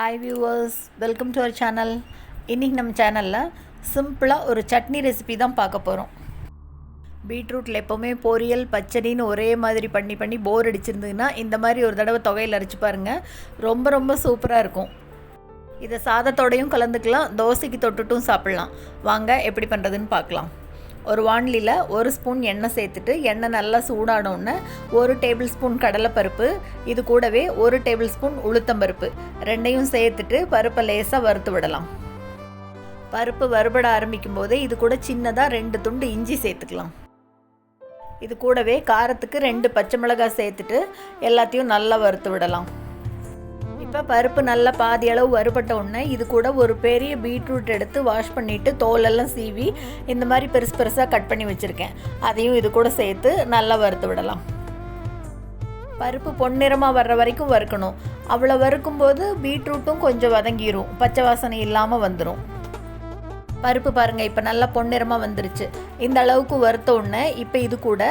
Hi viewers welcome to our channel இன்றைக்கி நம்ம சேனலில் சிம்பிளாக ஒரு சட்னி ரெசிபி தான் பார்க்க போகிறோம் பீட்ரூட்டில் எப்போவுமே பொரியல் பச்சடின்னு ஒரே மாதிரி பண்ணி பண்ணி போர் அடிச்சிருந்ததுன்னா இந்த மாதிரி ஒரு தடவை தொகையில் அரைச்சி பாருங்கள் ரொம்ப ரொம்ப சூப்பராக இருக்கும். இதை சாதத்தோடையும் கலந்துக்கலாம் தோசைக்கு தொட்டுட்டும் சாப்பிட்லாம். வாங்க எப்படி பண்ணுறதுன்னு பார்க்கலாம். ஒரு வானிலியில் ஒரு ஸ்பூன் எண்ணெய் சேர்த்துட்டு எண்ணெய் நல்லா சூடானோடனே ஒரு டேபிள் ஸ்பூன் கடலைப்பருப்பு இது கூடவே ஒரு டேபிள் ஸ்பூன் உளுத்தம்பருப்பு. ரெண்டையும் சேர்த்துட்டு பருப்பை லேசாக வறுத்து விடலாம். பருப்பு வறுபட ஆரம்பிக்கும் போதே இது கூட சின்னதாக ரெண்டு துண்டு இஞ்சி சேர்த்துக்கலாம். இது கூடவே காரத்துக்கு ரெண்டு பச்சை மிளகாய் சேர்த்துட்டு எல்லாத்தையும் நல்லா வறுத்து விடலாம். இப்போ பருப்பு நல்லா பாதி அளவு வறுபட்ட உடனே இது கூட ஒரு பெரிய பீட்ரூட் எடுத்து வாஷ் பண்ணிவிட்டு தோலெல்லாம் சீவி இந்த மாதிரி பெருசு பெருசாக கட் பண்ணி வச்சுருக்கேன். அதையும் இது கூட சேர்த்து நல்லா வறுத்து விடலாம். பருப்பு பொன்னிறமாக வர்ற வரைக்கும் வறுக்கணும். அவ்வளோ வறுக்கும்போது பீட்ரூட்டும் கொஞ்சம் வதங்கிடும் பச்சை வாசனை இல்லாமல் வந்துடும் பருப்பு பாருங்கள் இப்போ நல்லா பொன்னிறமாக வந்துருச்சு. இந்த அளவுக்கு வறுத்த உடனே இப்போ இது கூட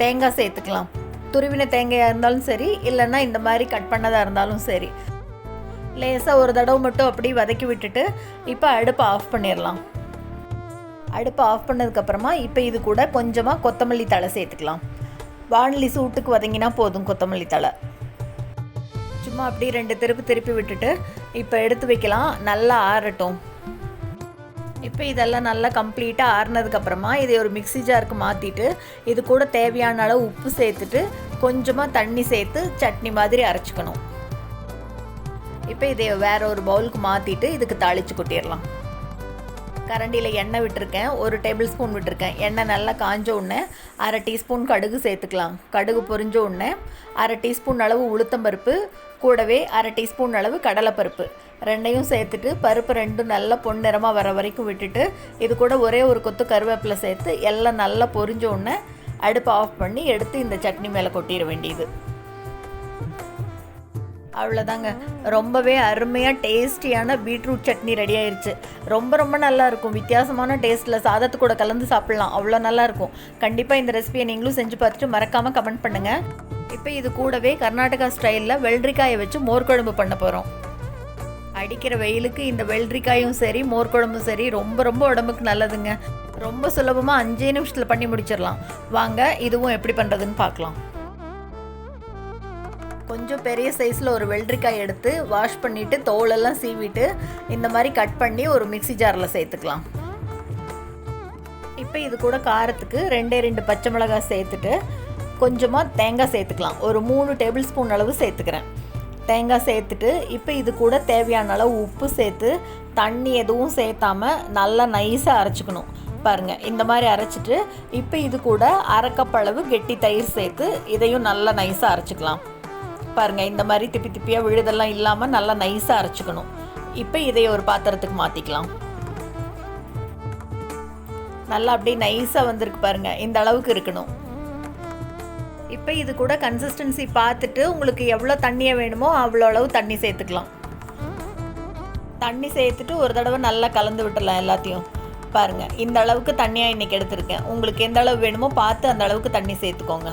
தேங்காய் சேர்த்துக்கலாம். துருவின தேங்காயாக இருந்தாலும் சரி இல்லைன்னா இந்த மாதிரி கட் பண்ணதாக இருந்தாலும் சரி. லேசாக ஒரு தடவை மட்டும் அப்படி வதக்கி விட்டுட்டு இப்போ அடுப்பை ஆஃப் பண்ணிடலாம் அடுப்பை ஆஃப் பண்ணதுக்கப்புறமா இப்போ இது கூட கொஞ்சமாக கொத்தமல்லி தழை சேர்த்துக்கலாம். வானொலி சூட்டுக்கு வதங்கினா போதும் கொத்தமல்லி தழை. சும்மா அப்படியே ரெண்டு திருப்பு திருப்பி விட்டுட்டு இப்போ எடுத்து வைக்கலாம். நல்லா ஆறட்டும். இப்போ இதெல்லாம் நல்லா கம்ப்ளீட்டாக ஆறுனதுக்கப்புறமா இதை ஒரு மிக்சி ஜாருக்கு மாற்றிட்டு இது கூட தேவையான அளவு உப்பு சேர்த்துட்டு கொஞ்சமாக தண்ணி சேர்த்து சட்னி மாதிரி அரைச்சிக்கணும். இப்போ இதை வேற ஒரு பவுலுக்கு மாற்றிட்டு இதுக்கு தாளித்து கொட்டிடலாம். கரண்டியில் எண்ணெய் விட்டுருக்கேன். ஒரு டேபிள் ஸ்பூன் விட்டுருக்கேன். எண்ணெய் நல்லா காஞ்ச உடனே அரை டீஸ்பூன் கடுகு சேர்த்துக்கலாம். கடுகு பொரிஞ்ச உடனே அரை டீஸ்பூன் அளவு உளுத்தம்பருப்பு கூடவே அரை டீஸ்பூன் அளவு கடலைப்பருப்பு. ரெண்டையும் சேர்த்துட்டு பருப்பு ரெண்டும் நல்லா பொன்னிறமாக வர வரைக்கும் விட்டுட்டு இது கூட ஒரே ஒரு கொத்து கருவேப்பிலை சேர்த்து எல்லாம் நல்லா பொரிஞ்ச உடனே அடுப்பை ஆஃப் பண்ணி எடுத்து இந்த சட்னி மேலே கொட்டிட வேண்டியது. அவ்வளோதாங்க ரொம்பவே அருமையாக டேஸ்டியான பீட்ரூட் சட்னி ரெடி ஆயிடுச்சு ரொம்ப ரொம்ப நல்லா இருக்கும். வித்தியாசமான டேஸ்ட்டில் சாதத்து கூட கலந்து சாப்பிட்லாம். அவ்வளோ நல்லா இருக்கும். கண்டிப்பாக இந்த ரெசிபியை நீங்களும் செஞ்சு பார்த்துட்டு மறக்காமல் கமெண்ட் பண்ணுங்கள் இப்போ இது கூடவே கர்நாடகா ஸ்டைலில் வெள்ளரிக்காயை வச்சு மோர் குழம்பு பண்ண போகிறோம் அடிக்கிற வெயிலுக்கு இந்த வெள்ளரிக்காயும் சரி மோர் குழம்பும் சரி ரொம்ப ரொம்ப உடம்புக்கு நல்லதுங்க. ரொம்ப சுலபமாக அஞ்சே நிமிஷத்தில் பண்ணி முடிச்சிடலாம். வாங்க இதுவும் எப்படி பண்ணுறதுன்னு பார்க்கலாம். கொஞ்சம் பெரிய சைஸில் ஒரு வெள்ளரிக்காய் எடுத்து வாஷ் பண்ணிவிட்டு தோலெல்லாம் சீவிட்டு இந்த மாதிரி கட் பண்ணி ஒரு மிக்சி ஜாரில் சேர்த்துக்கலாம். இப்போ இது கூட காரத்துக்கு ரெண்டே ரெண்டு பச்சை மிளகாய் சேர்த்துட்டு கொஞ்சமாக தேங்காய் சேர்த்துக்கலாம். ஒரு மூணு டேபிள் ஸ்பூன் அளவு சேர்த்துக்கிறேன். தேங்காய் சேர்த்துட்டு இப்போ இது கூட தேவையான அளவு உப்பு சேர்த்து தண்ணி எதுவும் சேர்த்தாம நல்லா நைஸாக அரைச்சிக்கணும். பாருங்கள் இந்த மாதிரி அரைச்சிட்டு இப்போ இது கூட அரைக்கப்பளவு கெட்டி தயிர் சேர்த்து இதையும் நல்லா நைஸாக அரைச்சிக்கலாம். பாருங்கள் இந்த மாதிரி திப்பி திப்பியாக விழுதெல்லாம் இல்லாமல் நல்லா நைஸாக அரைச்சிக்கணும். இப்போ இதை ஒரு பாத்திரத்துக்கு மாற்றிக்கலாம் நல்லா அப்படியே நைஸாக வந்திருக்கு பாருங்கள் இந்த அளவுக்கு இருக்கணும். இப்போ இது கூட கன்சிஸ்டன்சி பார்த்துட்டு உங்களுக்கு எவ்வளோ தண்ணியை வேணுமோ அவ்வளோ அளவு தண்ணி சேர்த்துக்கலாம். தண்ணி சேர்த்துட்டு ஒரு தடவை நல்லா கலந்து விட்டுடலாம் எல்லாத்தையும். பாருங்கள் இந்த அளவுக்கு தண்ணியாக இன்றைக்கி எடுத்திருக்கேன். உங்களுக்கு எந்த அளவு வேணுமோ பார்த்து அந்த அளவுக்கு தண்ணி சேர்த்துக்கோங்க.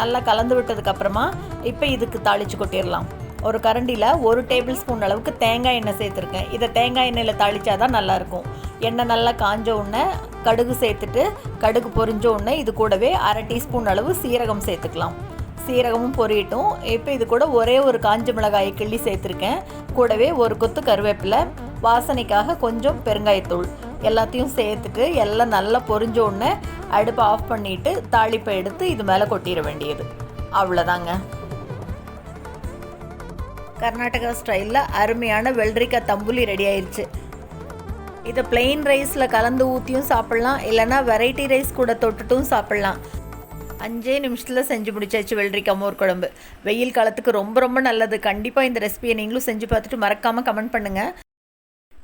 நல்லா கலந்து விட்டதுக்கப்புறமா இப்போ இதுக்கு தாளித்து கொட்டிடலாம். ஒரு கரண்டியில் ஒரு டேபிள் ஸ்பூன் அளவுக்கு தேங்காய் எண்ணெய் சேர்த்துருக்கேன். இதை தேங்காய் எண்ணெயில் தாளித்தா தான் நல்லாயிருக்கும் எண்ணெய் நல்லா காஞ்ச உடனே கடுகு சேர்த்துட்டு கடுகு பொரிஞ்ச உடனே இது கூடவே அரை டீஸ்பூன் அளவு சீரகம் சேர்த்துக்கலாம். சீரகமும் பொரியட்டும். இப்போ இது கூட ஒரே ஒரு காஞ்ச மிளகாயை கிள்ளி சேர்த்துருக்கேன். கூடவே ஒரு கொத்து கருவேப்பிலை வாசனைக்காக கொஞ்சம் பெருங்காயத்தூள் எல்லாத்தையும் சேர்த்துட்டு எல்லாம் நல்லா பொரிஞ்ச உடனே அடுப்பை ஆஃப் பண்ணிவிட்டு தாளிப்பை எடுத்து இது மேலே கொட்டிட வேண்டியது. அவ்வளோதாங்க கர்நாடகா ஸ்டைலில் அருமையான வெள்ளரிக்காய் தம்புலி ரெடி ஆயிடுச்சு இதை பிளெயின் ரைஸில் கலந்து ஊற்றியும் சாப்பிட்லாம் இல்லைனா வெரைட்டி ரைஸ் கூட தொட்டுட்டும் சாப்பிட்லாம். அஞ்சே நிமிஷத்தில் செஞ்சு முடிச்சாச்சு வெள்ளரிக்காய் மோர் குழம்பு. வெயில் காலத்துக்கு ரொம்ப ரொம்ப நல்லது. கண்டிப்பாக இந்த ரெசிபியை நீங்களும் செஞ்சு பார்த்துட்டு மறக்காமல் கமெண்ட் பண்ணுங்கள்